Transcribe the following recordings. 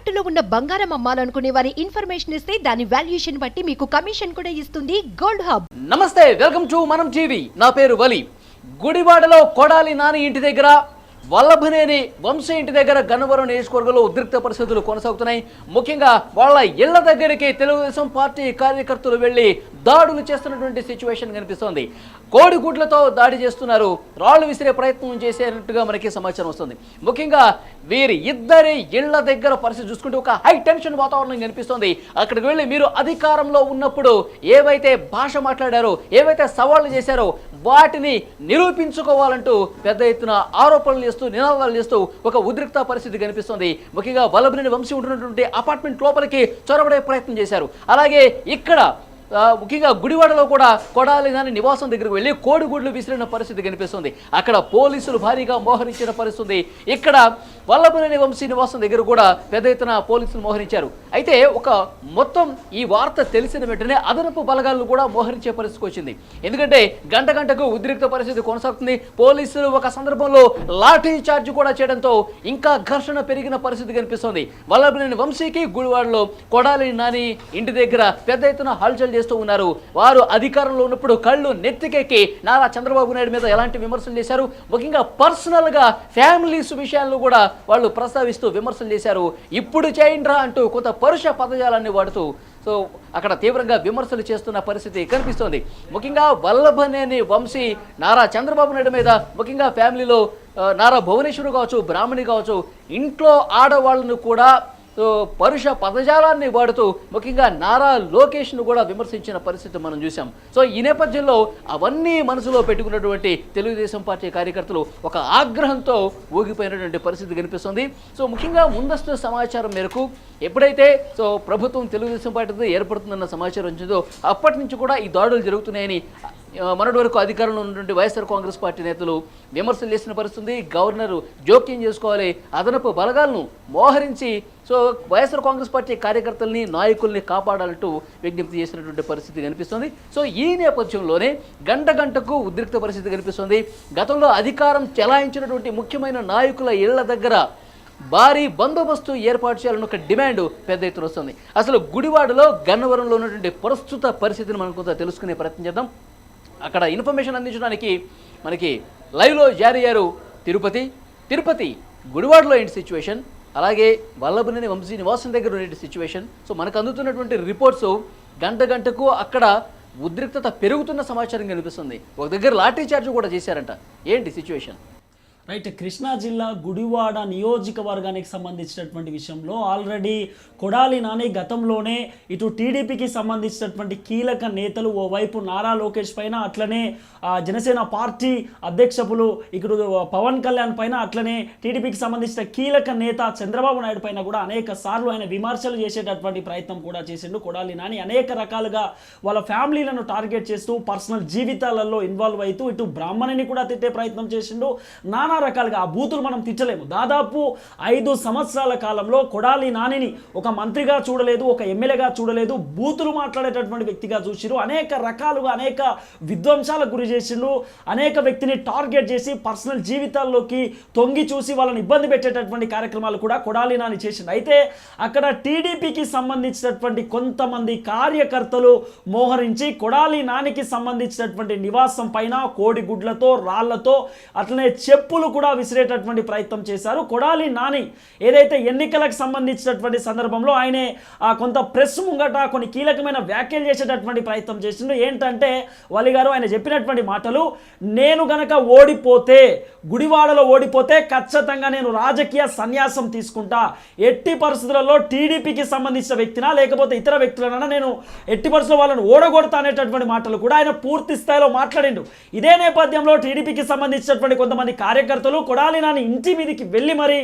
తాకట్టులో ఉన్న బంగారం అమ్మాలనుకునే వారి ఇన్ఫర్మేషన్ ఇస్తే దాని వాల్యుయేషన్ బట్టి మీకు కమిషన్ కూడా ఇస్తుంది గోల్డ్ హబ్. నమస్తే వెల్కమ్ టు మనం టీవీ. నా పేరు వలి. గుడివాడలో కొడాలి నాని ఇంటి దగ్గర వల్లభనేని వంశీ ఇంటి దగ్గర గన్నవరం నియోజకవర్గంలో ఉద్రిక్త పరిస్థితులు కొనసాగుతున్నాయి. ముఖ్యంగా వాళ్ళ ఇళ్ళ దగ్గరికి తెలుగుదేశం పార్టీ కార్యకర్తలు వెళ్ళి దాడులు చేస్తున్నటువంటి సిచ్యువేషన్ కనిపిస్తోంది. కోడిగుడ్లతో దాడి చేస్తున్నారు. రాళ్ళు విసిరే ప్రయత్నం చేసేటట్టుగా మనకి సమాచారం వస్తుంది. ముఖ్యంగా వీరి ఇద్దరి ఇళ్ళ దగ్గర పరిస్థితి చూసుకుంటే ఒక హై టెన్షన్ వాతావరణం కనిపిస్తోంది. అక్కడికి వెళ్ళి మీరు అధికారంలో ఉన్నప్పుడు ఏవైతే భాష మాట్లాడారో ఏవైతే సవాళ్ళు చేశారో వాటిని నిరూపించుకోవాలంటూ పెద్ద ఎత్తున ఆరోపణలు చేస్తూ నినాదాలు చేస్తూ ఒక ఉద్రిక్త పరిస్థితి కనిపిస్తుంది. ముఖ్యంగా వల్లభనేని వంశీ ఉంటున్నటువంటి అపార్ట్మెంట్ లోపలికి చొరబడే ప్రయత్నం చేశారు. అలాగే ఇక్కడ ముఖ్యంగా గుడివాడలో కూడా కొడాలి దాని నివాసం దగ్గరికి వెళ్ళి కోడిగుడ్లు విసిరిన పరిస్థితి కనిపిస్తుంది. అక్కడ పోలీసులు భారీగా మోహరించిన పరిస్థితి. ఇక్కడ వల్లభనేని వంశీ నివాసం దగ్గర కూడా పెద్ద ఎత్తున పోలీసులు మోహరించారు. అయితే ఒక మొత్తం ఈ వార్త తెలిసిన వెంటనే అదనపు బలగాలను కూడా మోహరించే పరిస్థితికి వచ్చింది. ఎందుకంటే గంట గంటకు ఉద్రిక్త పరిస్థితి కొనసాగుతుంది. పోలీసులు ఒక సందర్భంలో లాఠీ చార్జ్ కూడా చేయడంతో ఇంకా ఘర్షణ పెరిగిన పరిస్థితి కనిపిస్తోంది. వల్లభనేని వంశీకి గుడివాడలో కొడాలి నాని ఇంటి దగ్గర పెద్ద ఎత్తున హల్చల్ చేస్తూ ఉన్నారు. వారు అధికారంలో ఉన్నప్పుడు కళ్ళు నెత్తికెక్కి నారా చంద్రబాబు నాయుడు మీద ఎలాంటి విమర్శలు చేశారు? ముఖ్యంగా పర్సనల్గా ఫ్యామిలీస్ విషయాల్లో కూడా వాళ్ళు ప్రస్తావిస్తూ విమర్శలు చేశారు. ఇప్పుడు చేయండిరా అంటూ కొంత పరుష పదజాలాన్ని వాడుతూ సో అక్కడ తీవ్రంగా విమర్శలు చేస్తున్న పరిస్థితి కనిపిస్తోంది. ముఖ్యంగా వల్లభనేని వంశీ నారా చంద్రబాబు నాయుడు మీద ముఖ్యంగా ఫ్యామిలీలో నారా భువనేశ్వరు కావచ్చు బ్రాహ్మణి కావచ్చు ఇంట్లో ఆడవాళ్ళను కూడా సో పరుష పదజాలాన్ని వాడుతూ ముఖ్యంగా నారా లోకేష్ను కూడా విమర్శించిన పరిస్థితి మనం చూసాం సో ఈ నేపథ్యంలో అవన్నీ మనసులో పెట్టుకున్నటువంటి తెలుగుదేశం పార్టీ కార్యకర్తలు ఒక ఆగ్రహంతో ఊగిపోయినటువంటి పరిస్థితి కనిపిస్తుంది. సో ముఖ్యంగా ముందస్తు సమాచారం మేరకు ఎప్పుడైతే సో ప్రభుత్వం తెలుగుదేశం పార్టీతో ఏర్పడుతుందన్న సమాచారం వచ్చిందో అప్పటి నుంచి కూడా ఈ దాడులు జరుగుతున్నాయని మొన్నటి వరకు అధికారంలో ఉన్నటువంటి వైఎస్ఆర్ కాంగ్రెస్ పార్టీ నేతలు విమర్శలు చేసిన పరిస్థితుంది. గవర్నర్ జోక్యం చేసుకోవాలి. అదనపు బలగాలను మోహరించి సో వైఎస్ఆర్ కాంగ్రెస్ పార్టీ కార్యకర్తల్ని నాయకుల్ని కాపాడాలంటూ విజ్ఞప్తి చేసినటువంటి పరిస్థితి కనిపిస్తుంది. సో ఈ నేపథ్యంలోనే గంట గంటకు ఉద్రిక్త పరిస్థితి కనిపిస్తుంది. గతంలో అధికారం చెలాయించినటువంటి ముఖ్యమైన నాయకుల ఇళ్ళ దగ్గర భారీ బందోబస్తు ఏర్పాటు చేయాలని ఒక డిమాండ్ పెద్ద ఎత్తున వస్తుంది. అసలు గుడివాడలో గన్నవరంలో ఉన్నటువంటి ప్రస్తుత పరిస్థితిని మనం కొంత తెలుసుకునే ప్రయత్నం చేద్దాం. అక్కడ ఇన్ఫర్మేషన్ అందించడానికి మనకి లైవ్లో జారీ అయ్యారు తిరుపతి. తిరుపతి గుడివాడలో ఏంటి సిచ్యువేషన్ అలాగే వల్లభనేని వంశీ నివాసం దగ్గర ఉండే సిచ్యువేషన్ సో మనకు అందుతున్నటువంటి రిపోర్ట్స్ గంట గంటకు అక్కడ ఉద్రిక్తత పెరుగుతున్న సమాచారం కనిపిస్తుంది. ఒక దగ్గర లాఠీ చార్జ్ కూడా చేశారంట. ఏంటి సిచ్యువేషన్ రైట్ కృష్ణా జిల్లా గుడివాడ నియోజకవర్గానికి సంబంధించినటువంటి విషయంలో ఆల్రెడీ కొడాలి నాని గతంలోనే ఇటు టీడీపీకి సంబంధించినటువంటి కీలక నేతలు ఓవైపు నారా లోకేష్ పైన అట్లనే జనసేన పార్టీ అధ్యక్షులు ఇక్కడ పవన్ కళ్యాణ్ పైన అట్లనే టీడీపీకి సంబంధించిన కీలక నేత చంద్రబాబు నాయుడు పైన కూడా అనేక సార్లు ఆయన విమర్శలు చేసేటటువంటి ప్రయత్నం కూడా చేసిండు కొడాలి నాని. అనేక రకాలుగా వాళ్ళ ఫ్యామిలీలను టార్గెట్ చేస్తూ పర్సనల్ జీవితాలలో ఇన్వాల్వ్ అవుతూ ఇటు బ్రాహ్మణిని కూడా తిట్టే ప్రయత్నం చేసిండు. నానా రకాలుగా ఆ బూతులు మనం తెచ్చలేము దాదాపు ఐదు సంవత్సరాల కాలంలో కొడాలి నానిని ఒక మంత్రిగా చూడలేదు ఒక ఎమ్మెల్యేగా చూడలేదు. బూతులు మాట్లాడేటటువంటి వ్యక్తిగా చూసిరు. అనేక రకాలుగా అనేక విధ్వంసాలకు గురి చేసిండు అనేక వ్యక్తిని టార్గెట్ చేసి పర్సనల్ జీవితాల్లోకి తొంగి చూసి వాళ్ళని ఇబ్బంది పెట్టేటటువంటి కార్యక్రమాలు కూడా కొడాలి నాని చేసిండు. అయితే అక్కడ టీడీపీకి సంబంధించినటువంటి కొంతమంది కార్యకర్తలు మోహరించి కొడాలి నానికి సంబంధించినటువంటి నివాసం పైన కోడిగుడ్లతో రాళ్ళతో అట్లనే చెప్పులు కూడా విసిరేటటువంటి ప్రయత్నం చేశారు. కొడాలి నాని ఏదైతే ఎన్నికలకు సంబంధించినటువంటి సందర్భంలో ఆయనే కొంత ప్రెస్ ముంగట కొన్ని కీలకమైన వ్యాఖ్యలు చేసేటటువంటి ప్రయత్నం చేసిండు. ఏంటంటే వలి గారు ఆయన చెప్పినటువంటి మాటలు నేను గనక ఓడిపోతే గుడివాడలో ఓడిపోతే ఖచ్చితంగా నేను రాజకీయ సన్యాసం తీసుకుంటా. ఎట్టి పరిస్థితులలో టీడీపీకి సంబంధించిన వ్యక్తినా లేకపోతే ఇతర వ్యక్తులనైనా నేను ఎట్టి పరిస్థితుల్లో వాళ్ళని ఓడగొడతా అనేటటువంటి మాటలు కూడా ఆయన పూర్తి స్థాయిలో మాట్లాడిండు. ఇదే నేపథ్యంలో టీడీపీకి సంబంధించినటువంటి కొంతమంది కార్యకర్తలు కొడాలి నాని ఇంటి మీదకి వెళ్ళి మరి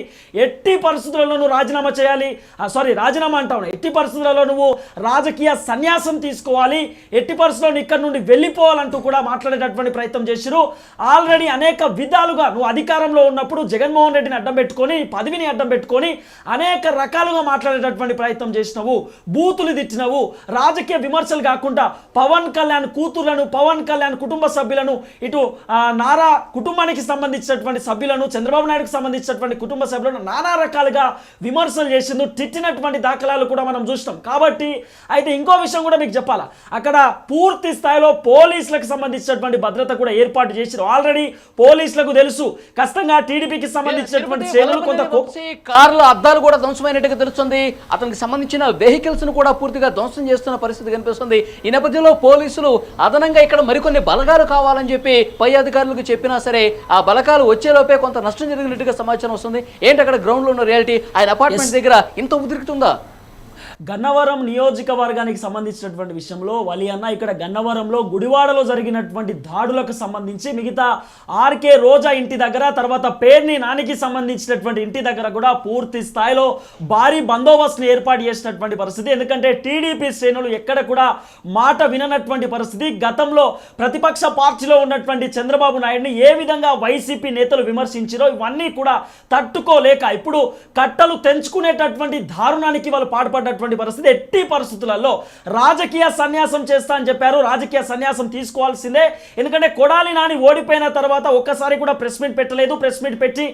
ఎట్టి పరిస్థితులలో నువ్వు రాజీనామా చేయాలి? సారీ రాజీనామా అంటావు ఎట్టి పరిస్థితులలో నువ్వు రాజకీయ సన్యాసం తీసుకోవాలి? ఎట్టి పరిస్థితుల్లో ఇక్కడ నుండి వెళ్ళిపోవాలంటూ కూడా మాట్లాడేటటువంటి ప్రయత్నం చేసిరు ఆల్రెడీ అనేక విధాలుగా నువ్వు అధికారంలో ఉన్నప్పుడు జగన్మోహన్ రెడ్డిని అడ్డం పెట్టుకొని పదవిని అడ్డం పెట్టుకొని అనేక రకాలుగా మాట్లాడేటటువంటి ప్రయత్నం చేసినావు. బూతులు తిట్టినవు. రాజకీయ విమర్శలు కాకుండా పవన్ కళ్యాణ్ కూతుర్లను పవన్ కళ్యాణ్ కుటుంబ సభ్యులను ఇటు నారా కుటుంబానికి సంబంధించినటువంటి సంబంధించినటువంటి సభ్యులను చంద్రబాబు నాయుడుకు సంబంధించినటువంటి కుటుంబ సభ్యులను నానా రకాలుగా విమర్శలు చేసిండు తిట్టినటువంటి దాఖలాలు కూడా మనం చూసినాం. కాబట్టి అయితే ఇంకో విషయం కూడా మీకు చెప్పాలా? అక్కడ పూర్తి స్థాయిలో పోలీసులకు సంబంధించినటువంటి భద్రత కూడా ఏర్పాటు చేసిరు. ఆల్రెడీ పోలీసులకు తెలుసు. కష్టంగా టీడీపీకి సంబంధించినటువంటి శ్రేణులు కొంత కార్ల అద్దాలు కూడా ధ్వంసమైనట్టుగా తెలుస్తుంది. అతనికి సంబంధించిన వెహికల్స్ను కూడా పూర్తిగా ధ్వంసం చేస్తున్న పరిస్థితి కనిపిస్తుంది. ఈ నేపథ్యంలో పోలీసులు అదనంగా ఇక్కడ మరికొన్ని బలగాలు కావాలని చెప్పి పై అధికారులకు చెప్పినా సరే ఆ బలగాలు వచ్చేలోపే కొంత నష్టం జరిగినట్టుగా సమాచారం వస్తుంది. ఏంటి అక్కడ గ్రౌండ్లో ఉన్న రియాలిటీ ఆయన అపార్ట్మెంట్ దగ్గర ఇంత ఉద్రిక్తుందా గన్నవరం నియోజకవర్గానికి సంబంధించినటువంటి విషయంలో వలి అన్న ఇక్కడ గన్నవరంలో గుడివాడలో జరిగినటువంటి దాడులకు సంబంధించి మిగతా ఆర్కే రోజా ఇంటి దగ్గర తర్వాత పేర్ని నానికి సంబంధించినటువంటి ఇంటి దగ్గర కూడా పూర్తి స్థాయిలో భారీ బందోబస్తును ఏర్పాటు చేసినటువంటి పరిస్థితి. ఎందుకంటే టీడీపీ శ్రేణులు ఎక్కడ కూడా మాట విననటువంటి పరిస్థితి. గతంలో ప్రతిపక్ష పార్టీలో ఉన్నటువంటి చంద్రబాబు నాయుడిని ఏ విధంగా వైసీపీ నేతలు విమర్శించారో ఇవన్నీ కూడా తట్టుకోలేక ఇప్పుడు కట్టలు తెంచుకునేటటువంటి దారుణానికి వాళ్ళు పాటుపడ్డటువంటి పరిస్థితి ఎట్టి పరిస్థితులలో రాజకీయ సన్యాసం చేస్తా అని చెప్పారు. రాజకీయ సన్యాసం తీసుకోవాల్సిందే. ఎందుకంటే కొడాలి నాని ఓడిపోయిన తర్వాత ఒక్కసారి కూడా ప్రెస్ మీట్ పెట్టలేదు. ప్రెస్ మీట్ పెట్టి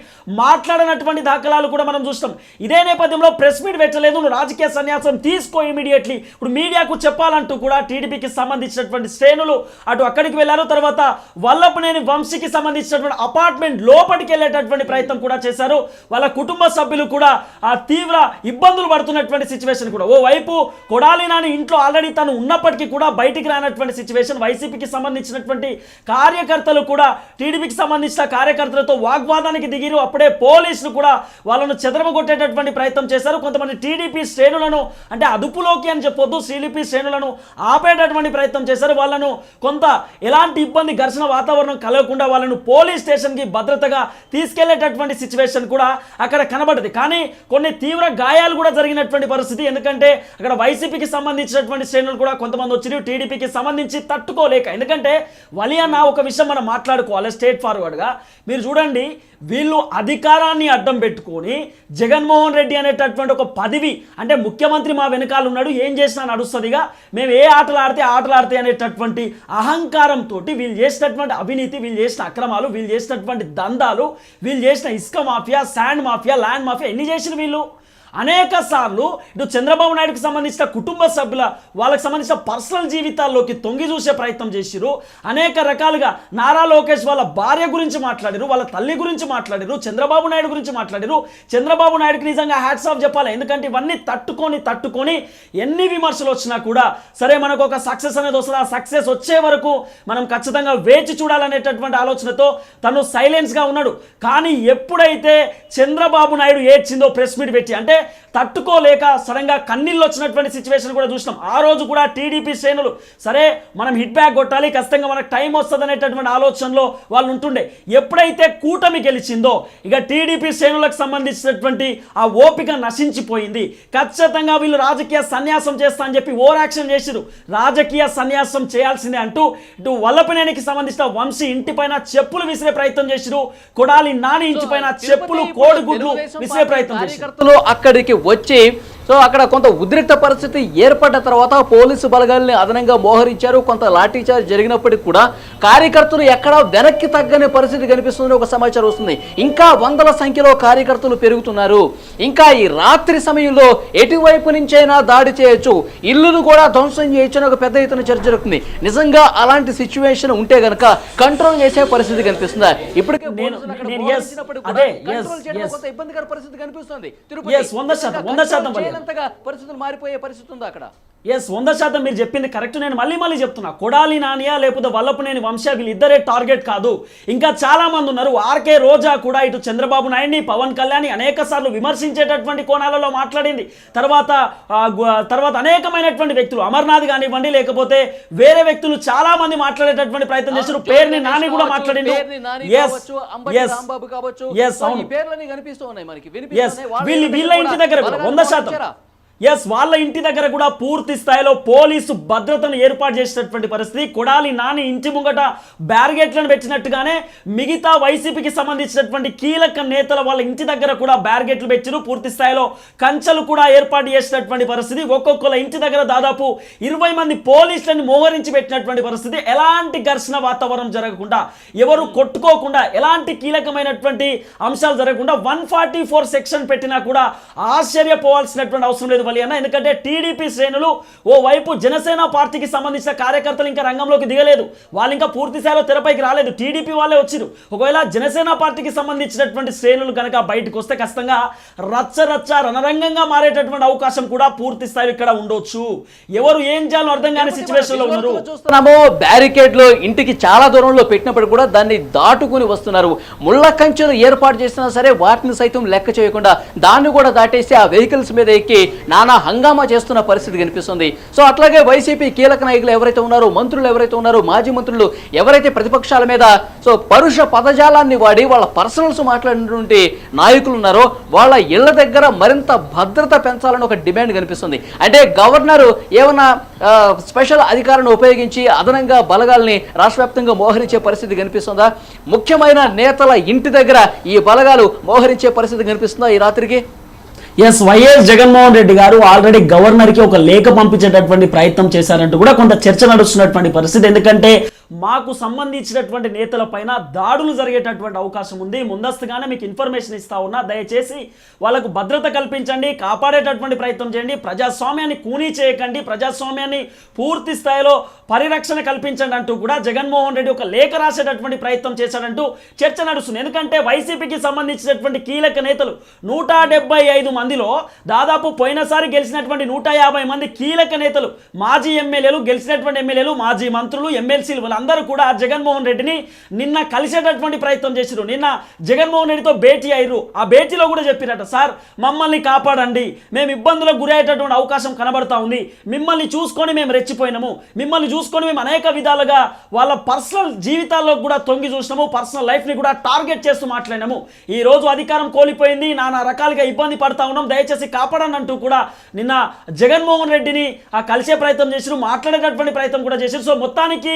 మాట్లాడినటువంటి దాఖలాలు కూడా మనం చూస్తాం. ఇదే నేపథ్యంలో ప్రెస్ మీట్ పెట్టలేదు. నువ్వు రాజకీయ సన్యాసం తీసుకో ఇమీడియట్లీ ఇప్పుడు మీడియాకు చెప్పాలంటూ కూడా టీడీపీకి సంబంధించినటువంటి శ్రేణులు అటు అక్కడికి వెళ్ళారు. తర్వాత వల్లపనేని వంశీకి సంబంధించినటువంటి అపార్ట్మెంట్ లోపలికి వెళ్ళేటటువంటి ప్రయత్నం కూడా చేశారు. వాళ్ళ కుటుంబ సభ్యులు కూడా ఆ తీవ్ర ఇబ్బందులు పడుతున్నటువంటి సిచ్యువేషన్ కూడా ఓ వైపు కొడాలి నాని ఇంట్లో ఆల్రెడీ తను ఉన్నప్పటికీ కూడా బయటికి రానటువంటి సిచ్యువేషన్ వైసీపీకి సంబంధించినటువంటి కార్యకర్తలు కూడా టీడీపీకి సంబంధించిన కార్యకర్తలతో వాగ్వాదానికి దిగిరు. అప్పుడే పోలీసులు కూడా వాళ్ళను చెదరమగొట్టేటటువంటి ప్రయత్నం చేశారు. కొంతమంది టీడీపీ శ్రేణులను అంటే అదుపులోకి అని చెప్పొద్దు టీడీపీ శ్రేణులను ఆపేటటువంటి ప్రయత్నం చేశారు. వాళ్ళను కొంత ఎలాంటి ఇబ్బంది ఘర్షణ వాతావరణం కలగకుండా వాళ్ళను పోలీస్ స్టేషన్కి భద్రతగా తీసుకెళ్ళేటటువంటి సిచ్యువేషన్ కూడా అక్కడ కనబడదు. కానీ కొన్ని తీవ్ర గాయాలు కూడా జరిగినటువంటి పరిస్థితి. ఎందుకంటే అక్కడ వైసీపీకి సంబంధించినటువంటి శ్రేణులు కూడా కొంతమంది వచ్చి టీడీపీకి సంబంధించి తట్టుకోలేక. ఎందుకంటే వలి అన్న ఒక విషయం మనం మాట్లాడుకోవాలి స్టేట్ ఫార్వర్డ్గా? మీరు చూడండి వీళ్ళు అధికారాన్ని అడ్డం పెట్టుకొని జగన్మోహన్ రెడ్డి అనేటటువంటి ఒక పదవి అంటే ముఖ్యమంత్రి మా వెనకాల ఉన్నాడు ఏం చేసినా నడుస్తుందిగా. మేము ఏ ఆటలు ఆడితే ఆటలు ఆడితే అనేటటువంటి అహంకారంతో వీళ్ళు చేసినటువంటి అవినీతి వీళ్ళు చేసిన అక్రమాలు వీళ్ళు చేసినటువంటి దందాలు వీళ్ళు చేసిన ఇసుక mafia sand mafia land mafia ఎన్ని చేసిన వీళ్ళు? అనేక సార్లు ఇటు చంద్రబాబు నాయుడుకి సంబంధించిన కుటుంబ సభ్యుల వాళ్ళకి సంబంధించిన పర్సనల్ జీవితాల్లోకి తొంగి చూసే ప్రయత్నం చేసిరు అనేక రకాలుగా నారా లోకేష్ వాళ్ళ భార్య గురించి మాట్లాడారు వాళ్ళ తల్లి గురించి మాట్లాడారు చంద్రబాబు నాయుడు గురించి మాట్లాడారు చంద్రబాబు నాయుడుకి నిజంగా హ్యాట్స్ ఆఫ్ చెప్పాలి ఎందుకంటే ఇవన్నీ తట్టుకొని తట్టుకొని ఎన్ని విమర్శలు వచ్చినా కూడా సరే మనకు ఒక సక్సెస్ అనేది వస్తుంది. ఆ సక్సెస్ వచ్చే వరకు మనం ఖచ్చితంగా వేచి చూడాలనేటటువంటి ఆలోచనతో తను సైలెన్స్గా ఉన్నాడు. కానీ ఎప్పుడైతే చంద్రబాబు నాయుడు ఏడ్చిందో ప్రెస్ మీట్ పెట్టి అంటే తట్టుకోలేక సడన్గా కన్నీళ్ళు వచ్చినటువంటి సిచ్యువేషన్ కూడా చూసినాం. ఆ రోజు కూడా టీడీపీ శ్రేణులు సరే మనం హిట్ బ్యాక్ కొట్టాలి ఖచ్చితంగా మనకు టైం వస్తుంది అనేటటువంటి ఆలోచనలో వాళ్ళు ఉంటుండే. ఎప్పుడైతే కూటమి గెలిచిందో ఇక టీడీపీ శ్రేణులకు సంబంధించినటువంటి ఆ ఓపిక నశించిపోయింది. ఖచ్చితంగా వీళ్ళు రాజకీయ సన్యాసం చేస్తా అని చెప్పి ఓవర్ యాక్షన్ చేసిరు రాజకీయ సన్యాసం చేయాల్సిందే అంటూ ఇటు వల్లపనేనికి సంబంధించిన వంశీ ఇంటిపైన చెప్పులు విసిరే ప్రయత్నం చేసిరు కొడాలి నాని ఇంటిపైన చెప్పులు కోడిగుడ్లు విసిరే ప్రయత్నం చేసిరు కార్యకర్తలు అక్కడికి వచ్చి సో అక్కడ కొంత ఉద్రిక్త పరిస్థితి ఏర్పడ్డ తర్వాత పోలీసు బలగాల్ని అదనంగా మోహరించారు. కొంత లాఠీచార్జ్ జరిగినప్పటికీ కూడా కార్యకర్తలు ఎక్కడా వెనక్కి తగ్గని పరిస్థితి కనిపిస్తుందని ఒక సమాచారం వస్తుంది. ఇంకా వందల సంఖ్యలో కార్యకర్తలు పెరుగుతున్నారు. ఇంకా ఈ రాత్రి సమయంలో ఎటువైపు నుంచైనా దాడి చేయొచ్చు. ఇల్లును కూడా ధ్వంసం చేయొచ్చు అని ఒక పెద్ద ఎత్తున చర్చ జరుగుతుంది. నిజంగా అలాంటి సిచ్యువేషన్ ఉంటే గనక కంట్రోల్ చేసే పరిస్థితి కనిపిస్తుందా? ఇప్పటికే ఇబ్బందికర పరిస్థితి కనిపిస్తుంది. Yes, వంద పరిస్థితులు మారిపోయే పరిస్థితి ఉందా అక్కడ? ఎస్ వంద శాతం మీరు చెప్పింది కరెక్ట్ నేను మళ్ళీ మళ్ళీ చెప్తున్నా. కొడాలి నానియా లేకపోతే వల్లపునేని వంశ వీళ్ళిద్దరే టార్గెట్ కాదు. ఇంకా చాలా మంది ఉన్నారు ఆర్కే రోజా కూడా ఇటు చంద్రబాబు నాయుడిని పవన్ కళ్యాణ్ అనేక సార్లు విమర్శించేటటువంటి కోణాలలో మాట్లాడింది. తర్వాత తర్వాత అనేకమైనటువంటి వ్యక్తులు అమర్నాథ్ కానివ్వండి లేకపోతే వేరే వ్యక్తులు చాలా మంది మాట్లాడేటటువంటి ప్రయత్నం చేశారు. పేరుని నాని కూడా వినిపిస్తున్నాయి. వాళ్ళ ఇంటి దగ్గర వంద శాతం? ఎస్ వాళ్ళ ఇంటి దగ్గర కూడా పూర్తి స్థాయిలో పోలీసు భద్రతను ఏర్పాటు చేసినటువంటి పరిస్థితి. కొడాలి నాని ఇంటి ముంగట బ్యారిగేట్లను పెట్టినట్టుగానే మిగతా వైసీపీకి సంబంధించినటువంటి కీలక నేతల వాళ్ళ ఇంటి దగ్గర కూడా బ్యారిగేట్లు పెట్టిరు. పూర్తి స్థాయిలో కంచెలు కూడా ఏర్పాటు చేసినటువంటి పరిస్థితి. ఒక్కొక్కల ఇంటి దగ్గర దాదాపు ఇరవై మంది పోలీసులను మోహరించి పెట్టినటువంటి పరిస్థితి. ఎలాంటి ఘర్షణ వాతావరణం జరగకుండా ఎవరు కొట్టుకోకుండా ఎలాంటి కీలకమైనటువంటి అంశాలు జరగకుండా వన్ ఫార్టీ ఫోర్ సెక్షన్ పెట్టినా కూడా ఆశ్చర్యపోవాల్సినటువంటి అవసరం లేదు. వలి అన్న. ఎందుకంటే టీడీపీ శ్రేణులు ఓ వైపు జనసేన పార్టీకి సంబంధించిన కార్యకర్తలు ఇంకా రంగంలోకి దిగలేదు. వాళ్ళు ఇంకా పూర్తి స్థాయిలో తెరపైకి రాలేదు. టీడీపీ వాళ్ళే వచ్చిరు. ఒకవేళ జనసేన పార్టీకి సంబంధించినటువంటి శ్రేణులు కనుక బయటకు వస్తే ఖచ్చితంగా రచ్చ రచ్చ రణరంగంగా మారేటటువంటి అవకాశం కూడా పూర్తి స్థాయిలో ఇక్కడ ఉండొచ్చు. ఎవరు ఏం చేయాలో అర్థం కాని సిచ్యువేషన్లో ఉన్నారు. చూస్తున్నాము బ్యారికేడ్లు ఇంటికి చాలా దూరంలో పెట్టినప్పుడు కూడా దాన్ని దాటుకుని వస్తున్నారు. ముళ్ళ కంచెలు ఏర్పాటు చేసినా సరే వాటిని సైతం లెక్క చేయకుండా దాన్ని కూడా దాటేసి ఆ వెహికల్స్ మీద ఎక్కి నానా హంగామా చేస్తున్న పరిస్థితి కనిపిస్తుంది. సో అట్లాగే వైసీపీ కీలక నాయకులు ఎవరైతే ఉన్నారో మంత్రులు ఎవరైతే ఉన్నారో మాజీ మంత్రులు ఎవరైతే ప్రతిపక్షాల మీద సో పరుష పదజాలాన్ని వాడి వాళ్ళ పర్సనల్స్ మాట్లాడినటువంటి నాయకులు ఉన్నారో వాళ్ళ ఇళ్ళ దగ్గర మరింత భద్రత పెంచాలని ఒక డిమాండ్ కనిపిస్తుంది. అంటే గవర్నరు ఏమన్నా స్పెషల్ అధికారాన్ని ఉపయోగించి అదనంగా బలగాల్ని రాష్ట్ర వ్యాప్తంగా మోహరించే పరిస్థితి కనిపిస్తుందా? ముఖ్యమైన నేతల ఇంటి దగ్గర ఈ బలగాలు మోహరించే పరిస్థితి కనిపిస్తుందా ఈ రాత్రికి? ఎస్ వైఎస్ జగన్మోహన్ రెడ్డి గారు ఆల్రెడీ గవర్నర్కి ఒక లేఖ పంపించేటటువంటి ప్రయత్నం చేశారంటూ కూడా కొంత చర్చ నడుస్తున్నటువంటి పరిస్థితి. ఎందుకంటే మాకు సంబంధించినటువంటి నేతల పైన దాడులు జరిగేటటువంటి అవకాశం ఉంది. ముందస్తుగానే మీకు ఇన్ఫర్మేషన్ ఇస్తా ఉన్నా దయచేసి వాళ్ళకు భద్రత కల్పించండి కాపాడేటటువంటి ప్రయత్నం చేయండి ప్రజాస్వామ్యాన్ని కూనీ చేయకండి ప్రజాస్వామ్యాన్ని పూర్తి స్థాయిలో పరిరక్షణ కల్పించండి అంటూ కూడా జగన్మోహన్ రెడ్డి ఒక లేఖ రాసేటటువంటి ప్రయత్నం చేశాడంటూ చర్చ నడుస్తుంది. ఎందుకంటే వైసీపీకి సంబంధించినటువంటి కీలక నేతలు నూట ఐదు మందిలో దాదాపు పోయినసారి గెలిచినటువంటి నూట యాభై మంది కీలక నేతలు మాజీ ఎమ్మెల్యేలు గెలిచినటువంటి ఎమ్మెల్యేలు మాజీ మంత్రులు ఎమ్మెల్సీలు అందరూ కూడా జగన్మోహన్ రెడ్డిని నిన్న కలిసేటటువంటి ప్రయత్నం చేశారు నిన్న జగన్మోహన్ రెడ్డితో భేటీ అయ్యారు ఆ భేటీలో కూడా చెప్పినట్ట సార్ మమ్మల్ని కాపాడండి. మేము ఇబ్బందులకు గురయ్యేటటువంటి అవకాశం కనబడతా ఉంది. మిమ్మల్ని చూసుకొని మేము రెచ్చిపోయినాము. మిమ్మల్ని చూసుకొని మేము అనేక విధాలుగా వాళ్ళ పర్సనల్ జీవితాల్లో కూడా తొంగి చూసినాము. పర్సనల్ లైఫ్ని కూడా టార్గెట్ చేస్తూ మాట్లాడినాము. ఈ రోజు అధికారం కోల్పోయింది. నానా రకాలుగా ఇబ్బంది పడతా ఉన్నాం. దయచేసి కాపాడండి అంటూ కూడా నిన్న జగన్మోహన్ రెడ్డిని ఆ కలిసే ప్రయత్నం చేశారు మాట్లాడేటటువంటి ప్రయత్నం కూడా చేశారు సో మొత్తానికి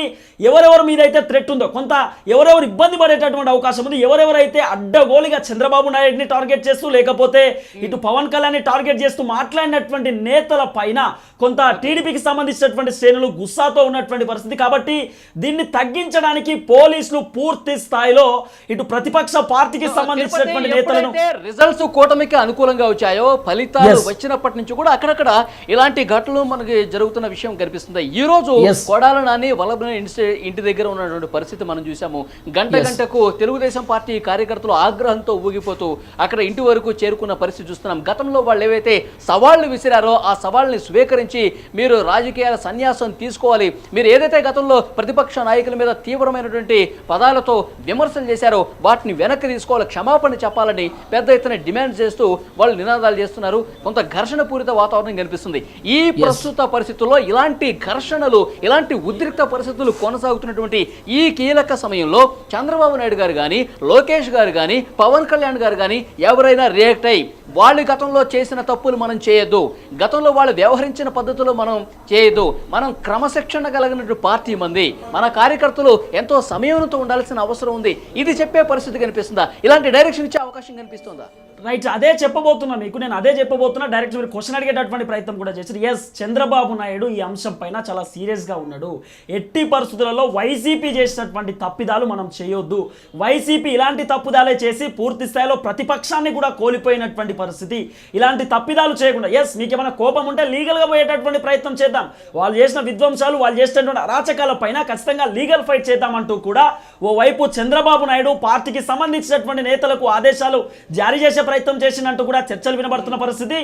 ఎవరెవరి మీద అయితే థ్రెట్ ఉందో కొంత ఎవరెవరు ఇబ్బంది పడేటటువంటి అవకాశం ఉంది ఎవరెవరైతే అడ్డగోలిగా చంద్రబాబు నాయుడిని టార్గెట్ చేస్తూ లేకపోతే ఇటు పవన్ కళ్యాణ్ని టార్గెట్ చేస్తూ మాట్లాడినటువంటి నేతల పైన కొంత టీడీపీకి సంబంధించినటువంటి శ్రేణులు గుస్సాతో ఉన్నటువంటి పరిస్థితి కాబట్టి దీన్ని తగ్గించడానికి పోలీసులు పూర్తి స్థాయిలో ఇటు ప్రతిపక్ష పార్టీకి సంబంధించినటువంటి నేతలను రిజల్ట్స్ కూటమికి అనుకూలంగా వచ్చాయో ఫలితాలు. వచ్చినప్పటి నుంచి కూడా అక్కడక్కడ ఇలాంటి ఘటనలు మనకి జరుగుతున్న విషయం కనిపిస్తుంది ఈ రోజు. కొడాల నాని వల్లభనే ఇంటి- ఇంటి దగ్గర ఉన్నటువంటి పరిస్థితి మనం చూసాము గంట. గంటకు తెలుగుదేశం పార్టీ కార్యకర్తలు ఆగ్రహంతో ఊగిపోతూ అక్కడ ఇంటి వరకు చేరుకున్న పరిస్థితి చూస్తున్నాం. గతంలో వాళ్ళు ఏవైతే సవాళ్ళు విసిరారో ఆ సవాళ్ళని స్వీకరించి మీరు రాజకీయాల సన్యాసం తీసుకోవాలి. మీరు ఏదైతే గతంలో ప్రతిపక్ష నాయకుల మీద తీవ్రమైనటువంటి పదాలతో విమర్శలు చేశారో వాటిని వెనక్కి తీసుకోవాలి క్షమాపణ చెప్పాలని పెద్ద ఎత్తున డిమాండ్ చేస్తూ వాళ్ళు నినాదాలు చేస్తున్నారు. కొంత ఘర్షణ పూరిత వాతావరణం కనిపిస్తుంది. ఈ ప్రస్తుత పరిస్థితుల్లో ఇలాంటి ఘర్షణలు ఇలాంటి ఉద్రిక్త పరిస్థితులు కొనసాగుతున్నటువంటి ఈ కీలక సమయంలో చంద్రబాబు నాయుడు గారు కానీ లోకేష్ గారు కానీ పవన్ కళ్యాణ్ గారు కానీ ఎవరైనా రియాక్ట్ అయ్యి వాళ్ళు గతంలో చేసిన తప్పులు మనం చేయొద్దు. గతంలో వాళ్ళు వ్యవహరించిన పద్ధతులు మనం చేయొద్దు. మనం క్రమశిక్షణ కలిగినటువంటి పార్టీ మంది. మన కార్యకర్తలు ఎంతో సమయంతో ఉండాల్సిన అవసరం ఉంది. ఇది చెప్పే పరిస్థితి కనిపిస్తుందా? ఇలాంటి డైరెక్షన్ ఇచ్చే అవకాశం కనిపిస్తుందా? రైట్ అదే చెప్పబోతున్నా మీకు నేను అదే చెప్పబోతున్నా డైరెక్ట్ మీరు క్వశ్చన్ అడిగేటటువంటి ప్రయత్నం కూడా చేశారు. ఎస్ చంద్రబాబు నాయుడు ఈ అంశం పైన చాలా సీరియస్గా ఉన్నాడు. ఎట్టి పరిస్థితులలో వైసీపీ చేసినటువంటి తప్పిదాలు మనం చేయొద్దు. వైసీపీ ఇలాంటి తప్పుదాలే చేసి పూర్తి స్థాయిలో ప్రతిపక్షాన్ని కూడా కోల్పోయినటువంటి పరిస్థితి. ఇలాంటి తప్పిదాలు చేయకుండా ఎస్ మీకు ఏమైనా కోపం ఉంటే లీగల్గా పోయేటటువంటి ప్రయత్నం చేద్దాం. వాళ్ళు చేసిన విధ్వంసాలు వాళ్ళు చేసినటువంటి అరాచకాల పైన ఖచ్చితంగా లీగల్ ఫైట్ చేద్దామంటూ కూడా ఓవైపు చంద్రబాబు నాయుడు పార్టీకి సంబంధించినటువంటి నేతలకు ఆదేశాలు జారీ చేసే ప్రయత్నం చేసినట్టు కూడా చర్చలు వినబడుతున్న పరిస్థితి.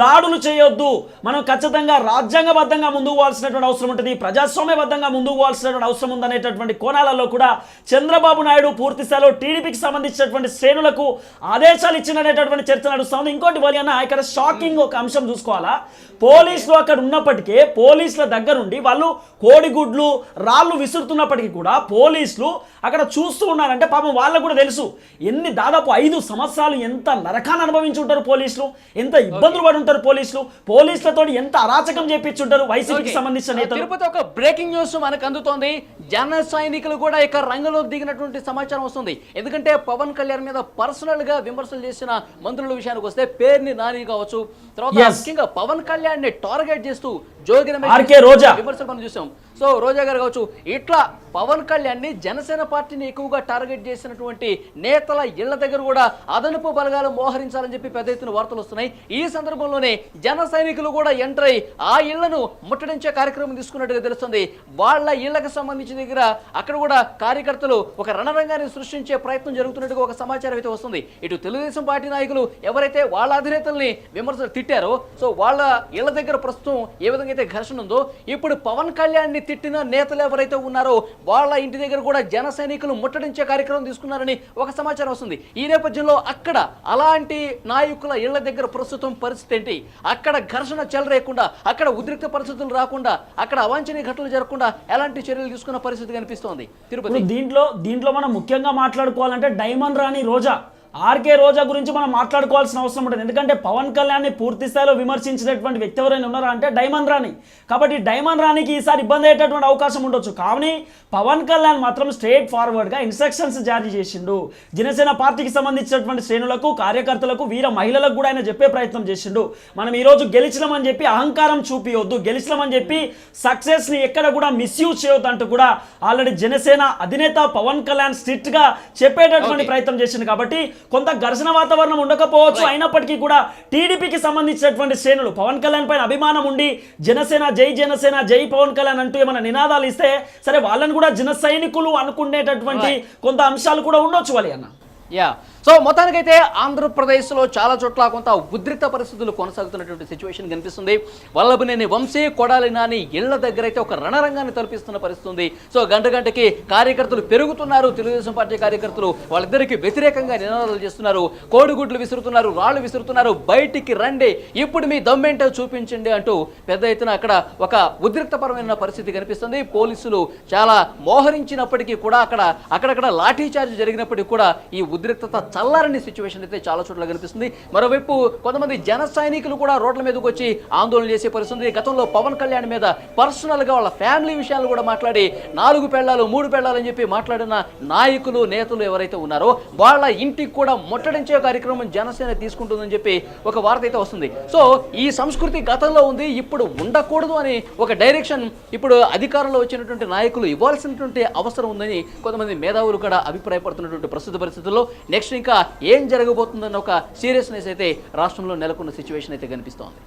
దాడులు చేయొద్దు. మనం ఖచ్చితంగా రాజ్యాంగబద్ధంగా ముందుకు పోవాల్సినటువంటి అవసరం ఉంటుంది. ప్రజాస్వామ్యబద్ధంగా ముందుకు పోవాల్సినటువంటి అవసరం ఉందనేటటువంటి కోణాలలో కూడా చంద్రబాబు నాయుడు పూర్తి స్థాయిలో టీడీపీకి సంబంధించినటువంటి శ్రేణులకు ఆదేశాలు ఇచ్చిననేటటువంటి చర్చ నడుస్తుంది. ఇంకోటి వరి అన్న ఇక్కడ షాకింగ్ ఒక అంశం చూసుకోవాలా? పోలీసులు అక్కడ ఉన్నప్పటికే పోలీసుల దగ్గరుండి వాళ్ళు కోడిగుడ్లు రాళ్ళు విసురుతున్నప్పటికీ కూడా పోలీసులు అక్కడ చూస్తూ ఉన్నారంటే పాపం వాళ్ళకు కూడా తెలుసు. ఎన్ని దాదాపు ఐదు సంవత్సరాలు ఎంత నరకాన్ని అనుభవించి ఉంటారు పోలీసులు ఎంత ఇబ్బందులు పడి ఉంటారు పోలీసులు పోలీసులతో ఎంత అరాచకం చేపించుంటారు వైసీపీకి. సంబంధించిన నేతలు తిరుపతి ఒక బ్రేకింగ్ న్యూస్ మనకు అందుతోంది జన సైనికులు కూడా ఇక రంగంలోకి దిగినటువంటి సమాచారం వస్తుంది ఎందుకంటే పవన్ కళ్యాణ్ మీద పర్సనల్గా విమర్శలు చేసిన మంత్రుల విషయానికి వస్తే పేరుని నాని కావచ్చు తర్వాత. ముఖ్యంగా పవన్ కళ్యాణ్ని టార్గెట్ చేస్తూ జోగి రమేష్ ఆర్కే రోజా. విమర్శలు మనం చూసాం. సో రోజా గారు కావచ్చు ఇట్లా పవన్ కళ్యాణ్ని జనసేన పార్టీని ఎక్కువగా టార్గెట్ చేసినటువంటి నేతల ఇళ్ళ దగ్గర కూడా అదనపు బలగాలు మోహరించాలని చెప్పి పెద్ద ఎత్తున వార్తలు వస్తున్నాయి. ఈ సందర్భంలోనే జన సైనికులు కూడా ఎంటర్ అయి ఆ ఇళ్ళను ముట్టడించే కార్యక్రమం తీసుకున్నట్టుగా తెలుస్తుంది. వాళ్ళ ఇళ్ళకు సంబంధించిన దగ్గర అక్కడ కూడా కార్యకర్తలు ఒక రణరంగాన్ని సృష్టించే ప్రయత్నం జరుగుతున్నట్టుగా ఒక సమాచారం అయితే వస్తుంది. ఇటు తెలుగుదేశం పార్టీ నాయకులు ఎవరైతే వాళ్ళ అధినేతల్ని విమర్శలు తిట్టారో సో వాళ్ళ ఇళ్ళ దగ్గర ప్రస్తుతం ఏ విధంగా అయితే ఘర్షణ ఉందో ఇప్పుడు పవన్ కళ్యాణ్ని తిట్టిన నేతలు ఎవరైతే ఉన్నారో వాళ్ళ ఇంటి దగ్గర కూడా జన సైనికులు ముట్టడించే కార్యక్రమం తీసుకున్నారని ఒక సమాచారం వస్తుంది. ఈ నేపథ్యంలో అక్కడ అలాంటి నాయకుల ఇళ్ళ దగ్గర ప్రస్తుతం పరిస్థితి ఏంటి? అక్కడ ఘర్షణ చెలరేయకుండా అక్కడ ఉద్రిక్త పరిస్థితులు రాకుండా అక్కడ అవాంఛనీయ ఘటనలు జరగకుండా ఎలాంటి చర్యలు తీసుకున్న పరిస్థితి కనిపిస్తోంది? తిరుపతి. దీంట్లో దీంట్లో మనం ముఖ్యంగా మాట్లాడుకోవాలంటే డైమండ్ రాణి రోజా. ఆర్కే రోజా గురించి మనం మాట్లాడుకోవాల్సిన అవసరం ఉంటుంది ఎందుకంటే పవన్ కళ్యాణ్ని పూర్తి స్థాయిలో విమర్శించినటువంటి వ్యక్తి ఎవరైనా ఉన్నారా అంటే డైమండ్ రాణి. కాబట్టి డైమండ్ రాణికి ఈసారి ఇబ్బంది అయ్యేటటువంటి అవకాశం ఉండొచ్చు. కానీ పవన్ కళ్యాణ్ మాత్రం స్ట్రేట్ ఫార్వర్డ్గా ఇన్స్ట్రక్షన్స్ జారీ చేసిండు. జనసేన పార్టీకి సంబంధించినటువంటి శ్రేణులకు కార్యకర్తలకు వీర మహిళలకు కూడా ఆయన చెప్పే ప్రయత్నం చేసిండు. మనం ఈరోజు గెలిచినామని చెప్పి అహంకారం చూపియొద్దు. గెలిచినామని చెప్పి సక్సెస్ని ఎక్కడ కూడా మిస్యూజ్ చేయొద్దు అంటూ కూడా ఆల్రెడీ జనసేన అధినేత పవన్ కళ్యాణ్ స్ట్రిక్ట్గా చెప్పేటటువంటి. ప్రయత్నం చేసింది కాబట్టి కొంత ఘర్షణ వాతావరణం ఉండకపోవచ్చు. అయినప్పటికీ కూడా టీడీపీకి సంబంధించినటువంటి శ్రేణులు పవన్ కళ్యాణ్ పైన అభిమానం ఉండి జనసేన జై జనసేన జై పవన్ కళ్యాణ్ అంటూ ఏమైనా నినాదాలు ఇస్తే సరే వాళ్ళని కూడా జన సైనికులు అనుకునేటటువంటి. కొంత అంశాలు కూడా ఉండొచ్చు వాళ్ళ అన్న యా సో మొత్తానికైతే ఆంధ్రప్రదేశ్లో చాలా చోట్ల కొంత ఉద్రిక్త పరిస్థితులు కొనసాగుతున్నటువంటి సిచ్యువేషన్ కనిపిస్తుంది. వల్లభనేని వంశీ కొడాలి నాని ఇళ్ళ దగ్గర అయితే ఒక రణరంగాన్ని తలపిస్తున్న పరిస్థితుంది. సో గంట గంటకి కార్యకర్తలు పెరుగుతున్నారు. తెలుగుదేశం పార్టీ కార్యకర్తలు వాళ్ళిద్దరికీ వ్యతిరేకంగా నినాదాలు చేస్తున్నారు. కోడిగుడ్లు విసురుతున్నారు రాళ్ళు విసురుతున్నారు. బయటికి రండి. ఇప్పుడు మీ దమ్మేంటో చూపించండి అంటూ పెద్ద ఎత్తున అక్కడ ఒక ఉద్రిక్తపరమైన పరిస్థితి కనిపిస్తుంది. పోలీసులు చాలా మోహరించినప్పటికీ కూడా అక్కడ అక్కడక్కడ లాఠీ చార్జ్ జరిగినప్పటికీ కూడా ఈ ఉద్రిక్తత చల్లారని సిచ్యువేషన్ అయితే చాలా చోట్ల కనిపిస్తుంది. మరోవైపు కొంతమంది జన సైనికులు కూడా రోడ్ల మీదకి వచ్చి ఆందోళన చేసే పరిస్థితి గతంలో పవన్ కళ్యాణ్ మీద పర్సనల్గా వాళ్ళ ఫ్యామిలీ విషయాలు కూడా మాట్లాడి నాలుగు పెళ్ళాలు మూడు పెళ్ళాలని అని చెప్పి మాట్లాడిన నాయకులు నేతలు ఎవరైతే ఉన్నారో వాళ్ళ ఇంటికి కూడా ముట్టడించే కార్యక్రమం జనసేన తీసుకుంటుందని చెప్పి ఒక వార్త అయితే వస్తుంది. సో ఈ సంస్కృతి గతంలో ఉంది ఇప్పుడు ఉండకూడదు అని ఒక డైరెక్షన్ ఇప్పుడు అధికారంలో వచ్చినటువంటి నాయకులు ఇవ్వాల్సినటువంటి అవసరం ఉందని కొంతమంది మేధావులు కూడా అభిప్రాయపడుతున్నటువంటి ప్రస్తుత పరిస్థితుల్లో. నెక్స్ట్ ఇంకా ఏం జరగబోతుందన్న ఒక సీరియస్నెస్ అయితే రాష్ట్రంలో నెలకొన్న సిచ్యువేషన్ అయితే కనిపిస్తోంది.